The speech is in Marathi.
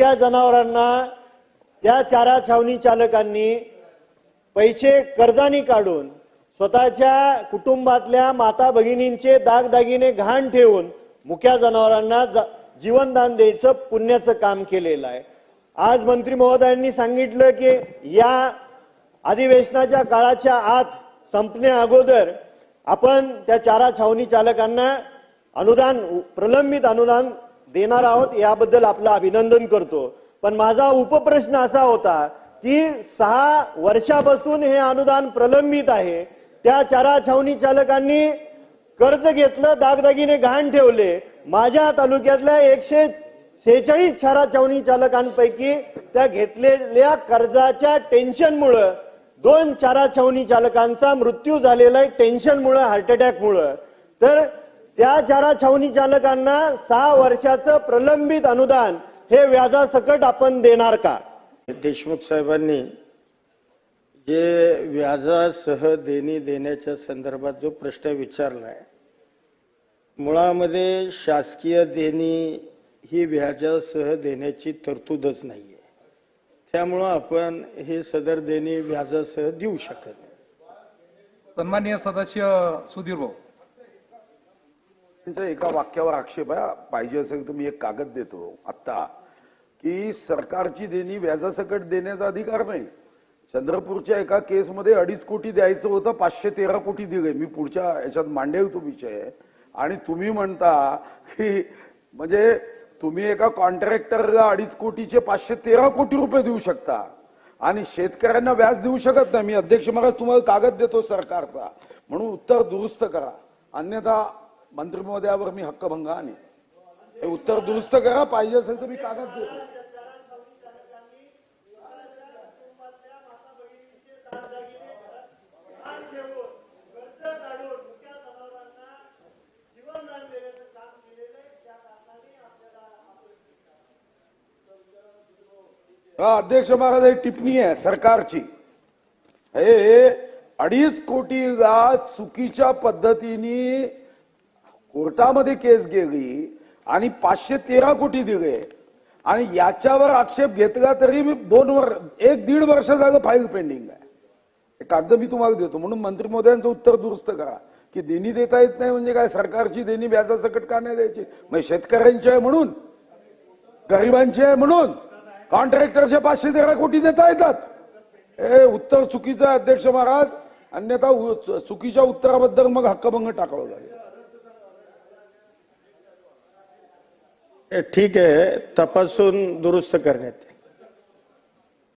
मुक्या जनावरांना त्या चारा छावणी चालकांनी पैसे कर्जानी काढून स्वतःच्या कुटुंबातल्या माता भगिनींचे दागदागिने घाण ठेवून मुख्या जनावरांना जीवनदान द्यायचं पुण्याचं काम केलेलं आहे. आज मंत्री महोदयांनी सांगितलं की या अधिवेशनाच्या काळाच्या आत संपण्या अगोदर आपण त्या चारा छावणी चालकांना अनुदान प्रलंबित अनुदान देणार आहोत याबद्दल आपलं अभिनंदन करतो. पण माझा उपप्रश्न असा होता की सहा वर्षापासून हे अनुदान प्रलंबित आहे. त्या चारा छावणी चालकांनी कर्ज घेतलं दागदागिने घाण ठेवले. माझ्या तालुक्यातल्या एकशे सेहेचाळीस चारा छावणी चालकांपैकी त्या घेतलेल्या कर्जाच्या टेन्शनमुळं दोन चारा छावणी चालकांचा मृत्यू झालेला आहे टेन्शनमुळं हार्ट अटॅकमुळं. तर त्या चारा छावणी चालकांना सहा वर्षाचं प्रलंबित अनुदान हे व्याजासकट आपण देणार का? देशमुख साहेबांनी जे व्याजासह देणी देण्याच्या संदर्भात जो प्रश्न विचारलाय मुळामध्ये शासकीय देणी ही व्याजासह देण्याची तरतूदच नाहीये. त्यामुळं आपण हे सदर देणी व्याजासह देऊ शकत नाही. सन्माननीय सदस्य सुधीर भाऊ. त्यांच्या एका वाक्यावर आक्षेप आहे. पाहिजे असेल तर मी एक कागद देतो आत्ता की सरकारची देणी व्याजासकट देण्याचा अधिकार नाही. चंद्रपूरच्या एका केसमध्ये अडीच कोटी द्यायचं होतं पाचशे तेरा कोटी दिले. मी पुढच्या याच्यात मांडेल तो विषय. आणि तुम्ही म्हणता की म्हणजे तुम्ही एका कॉन्ट्रॅक्टरला अडीच कोटीचे पाचशे तेरा कोटी रुपये देऊ शकता. आणि शेतकऱ्यांना व्याज देऊ शकत नाही. मी अध्यक्ष महाराज तुम्हाला कागद देतो सरकारचा. म्हणून उत्तर दुरुस्त करा. अन्यथा मंत्री महोदयावर मी हक्कभंग आणि हे उत्तर दुरुस्त करा पाहिजे असेल तर मी कागद देतो. हा अध्यक्ष महाराज ही टिप्पणी आहे सरकारची. हे अडीच कोटीला चुकीच्या पद्धतीने कोर्टामध्ये केस गेली आणि पाचशे तेरा कोटी दिले. आणि याच्यावर आक्षेप घेतला तरी मी दोन वर्ष एक दीड वर्ष झालं फाईल पेंडिंग आहे. कागद मी तुम्हाला देतो म्हणून मंत्री महोदयांचं उत्तर दुरुस्त करा. की देणी देता येत नाही म्हणजे काय? सरकारची देणी व्याजासकट का नाही द्यायची? म्हणजे शेतकऱ्यांची आहे म्हणून. गरिबांची आहे म्हणून. कॉन्ट्रॅक्टरचे पाचशे तेरा कोटी देता येतात. हे उत्तर चुकीचं अध्यक्ष महाराज. अन्यथा चुकीच्या उत्तराबद्दल मग हक्कभंग टाकावं लागेल ठीक आहे. तपासून दुरुस्त करण्यात.